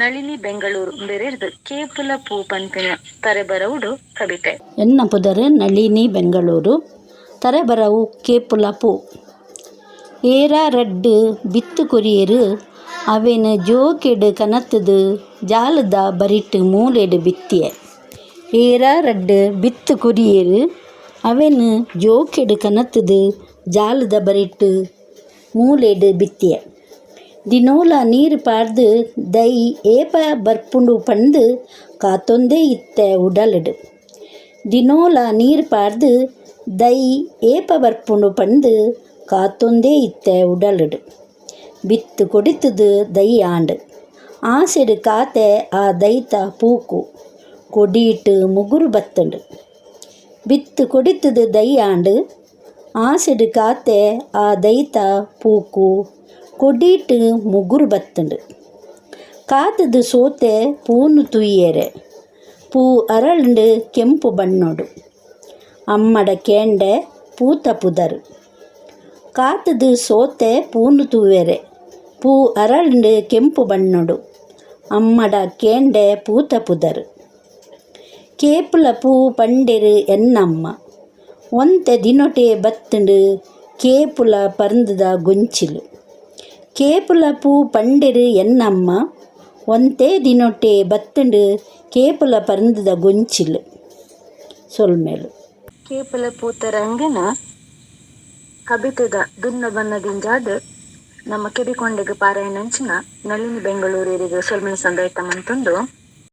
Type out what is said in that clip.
ನಳಿನಿ ಬೆಂಗಳೂರು ಬೆರೆದು ಕೇಪುಲ ಪೂ ಪಂಪಿನ ತರೆಬರವುಡು ಕವಿತೆ ಎನ್ನ ಪುದರೆ ನಳಿನಿ ಬೆಂಗಳೂರು ತರೆಬರವು ಕೇಪುಲ ಪೂ ಏರಾ ರಡ್ಡು ಬಿತ್ತು ಕೊರಿಯರು ಅವೇನು ಜೋಕೆಡು ಕನತ್ತದು ಜಾಲದ ಬರಿಟ್ಟು ಮೂಲೆಡು ಬಿತ್ತಿಯ ಏರಾ ರಡ್ಡು ಬಿತ್ತು ಕುರಿಯರು ಅವೇನು ಜೋಕೆಡು ಕನತ್ತದು ಜಾಲದ ಬರಿಟ್ಟು ಮೂಲೆಡು ಬಿತ್ತಿಯ தினோலா நீர் பார்த்து தை ஏப பற்புண்டு ಪಂದು காத்தொந்தே இத்த உடலடு தினோலா நீர் பார்த்து தை ஏப பற்புண்டு ಪಂದು காத்தொந்தே இத்த உடலடு வித்து கொடித்தது தை ஆண்டு ஆசிடு காத்த ஆ தைத்தா பூக்கு கொடிட்டு முகுரு பத்துண்டு வித்து கொடித்தது தை ஆண்டு ஆசிடு காத்த ஆ தைத்தா பூக்கு கொடிட்டு ಮುಗುರು ಬತ್ತುಂಡು ಕಾತದ ಸೋತೆ ಪೂನು ತುಯ್ಯರೆ ಪೂ ಅರಳುಂಡು ಕೆಂಪು பண்ணோடு ಅಮ್ಮಡ கேண்ட ಪೂತ ಪುದರು ಕಾತದು ಸೋತೆ பூனு ತೂವೆರೆ பூ அரண்டு கெம்பு பண்ணோடு அம்மட கேண்ட பூத்த புதர் கேப்புல பூ பண்டெரு என்னம்மா ஒந்த தினொட்டே பத்துண்டு கேப்புல பருந்துதா குஞ்சிலு ಕೇಪುಲ ಪೂ ಪಂಡೆರು ಎನ್ನಮ್ಮ ಒಂತೆ ದಿನೊಟ್ಟೆ ಬತ್ತಂಡು ಕೇಪುಲ ಪರಂದದ ಗೊಂಚಿಲು ಸೊಲ್ಮೇಲು ಕೇಪುಲ ಪೂತರ ಅಂಗನ ಕಬಿತದ ದುನ್ನ ಬನ್ನದಿಂಜಾದ ನಮ್ಮ ಕೆಬಿಕೊಂಡೆಗೆ ಪಾರಾಯಣಂಚಿನ ನಳಿನಿ ಬೆಂಗಳೂರಿಗೆ ಸೊಲ್ಮೇಲು ಸಂದಾಯಿತ ಮಂತಂದು